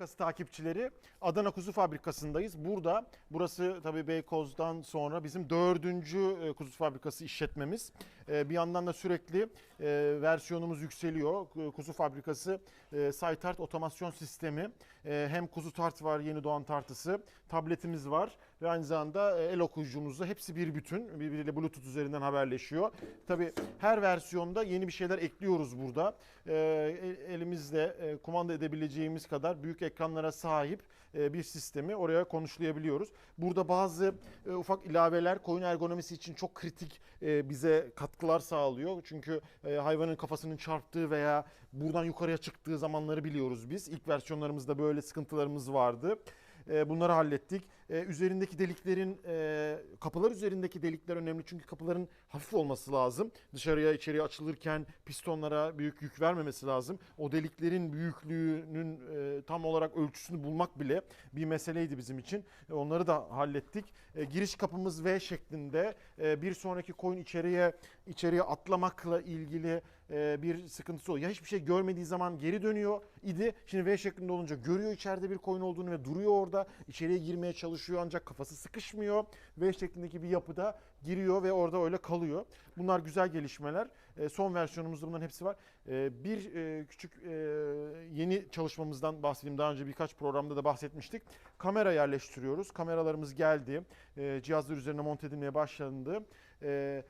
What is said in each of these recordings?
Fabrikası takipçileri Adana Kuzu Fabrikası'ndayız. Burada burası tabii Beykoz'dan sonra bizim dördüncü e, kuzu fabrikası işletmemiz. E, Bir yandan da sürekli e, versiyonumuz yükseliyor. Ku- Kuzu fabrikası Saytart otomasyon sistemi. Hem kuzu tart var yeni doğan tartısı. Tabletimiz var ve aynı zamanda el okuyucumuzda hepsi bir bütün. Birbiriyle Bluetooth üzerinden haberleşiyor. Tabii her versiyonda yeni bir şeyler ekliyoruz burada. El- Elimizde kumanda edebileceğimiz kadar büyük ekranlara sahip e, bir sistemi oraya konuşlayabiliyoruz. Burada bazı e, ufak ilaveler koyun ergonomisi için çok kritik e, bize katkılar sağlıyor. Çünkü hayvanın kafasının çarptığı veya buradan yukarıya çıktığı zamanları biliyoruz biz. İlk versiyonlarımızda böyle sıkıntılarımız vardı. Bunları hallettik. E, Üzerindeki deliklerin, e, kapılar üzerindeki delikler önemli çünkü kapıların hafif olması lazım. Dışarıya içeriye açılırken pistonlara büyük yük vermemesi lazım. O deliklerin büyüklüğünün e, tam olarak ölçüsünü bulmak bile bir meseleydi bizim için. E, Onları da hallettik. E, Giriş kapımız V şeklinde. E, Bir sonraki koyun içeriye içeriye atlamakla ilgili e, bir sıkıntısı oluyor. Ya hiçbir şey görmediği zaman geri dönüyor idi. Şimdi V şeklinde olunca görüyor içeride bir koyun olduğunu ve duruyor orada. İçeriye girmeye çalışıyor ancak kafası sıkışmıyor. V şeklindeki bir yapıda giriyor ve orada öyle kalıyor. Bunlar güzel gelişmeler. E, Son versiyonumuzda bunların hepsi var. E, Bir e, küçük e, yeni çalışmamızdan bahsedeyim. Daha önce birkaç programda da bahsetmiştik. Kamera yerleştiriyoruz. Kameralarımız geldi. E, Cihazlar üzerine monte edilmeye başlandı. E,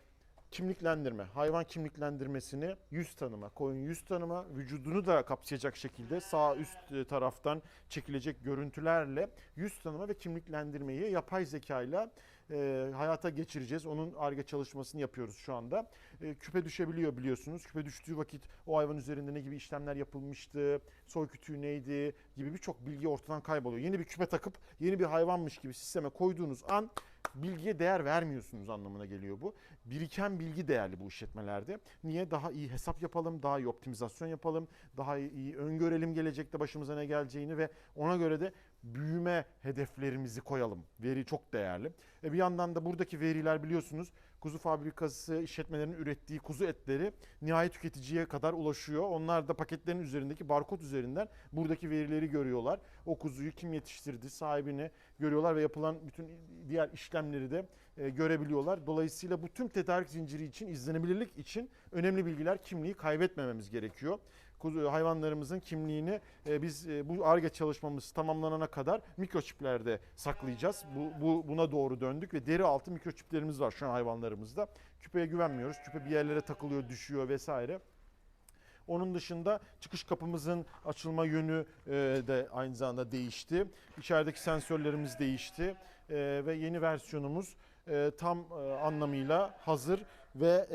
kimliklendirme, hayvan kimliklendirmesini yüz tanıma, koyun yüz tanıma, vücudunu da kapsayacak şekilde sağ üst e, taraftan çekilecek görüntülerle yüz tanıma ve kimliklendirmeyi yapay zekayla e, hayata geçireceğiz. Onun ARGE çalışmasını yapıyoruz şu anda. E, küpe düşebiliyor biliyorsunuz. Küpe düştüğü vakit o hayvan üzerinde ne gibi işlemler yapılmıştı, soy kütüğü neydi gibi birçok bilgi ortadan kayboluyor. Yeni bir küpe takıp yeni bir hayvanmış gibi sisteme koyduğunuz an bilgiye değer vermiyorsunuz anlamına geliyor bu. Biriken bilgi değerli bu işletmelerde. Niye? Daha iyi hesap yapalım, daha iyi optimizasyon yapalım, daha iyi öngörelim gelecekte başımıza ne geleceğini ve ona göre de büyüme hedeflerimizi koyalım. Veri çok değerli. E bir yandan da buradaki veriler biliyorsunuz kuzu fabrikası işletmelerinin ürettiği kuzu etleri nihai tüketiciye kadar ulaşıyor. Onlar da paketlerin üzerindeki barkod üzerinden buradaki verileri görüyorlar. O kuzuyu kim yetiştirdi sahibini görüyorlar ve yapılan bütün diğer işlemleri de e, görebiliyorlar. Dolayısıyla bu tüm tedarik zinciri için izlenebilirlik için önemli bilgiler kimliği kaybetmememiz gerekiyor. Kuzu hayvanlarımızın kimliğini e, biz e, bu ARGE çalışmamız tamamlanana kadar mikroçiplerde saklayacağız. Bu, bu buna doğru döndük ve deri altı mikroçiplerimiz var şu an hayvanlarımızda. Küpeye güvenmiyoruz. Küpe bir yerlere takılıyor, düşüyor vesaire. Onun dışında çıkış kapımızın açılma yönü e, de aynı zamanda değişti. İçerideki sensörlerimiz değişti ve yeni versiyonumuz tam anlamıyla hazır ve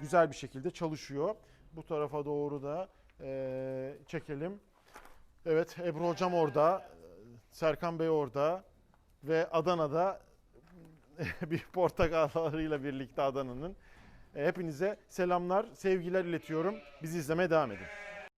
güzel bir şekilde çalışıyor. Bu tarafa doğru da e, çekelim. Evet Ebru Hocam orada, Serkan Bey orada ve Adana'da bir portakallarıyla birlikte Adana'nın. Hepinize selamlar, sevgiler iletiyorum. Bizi izlemeye devam edin.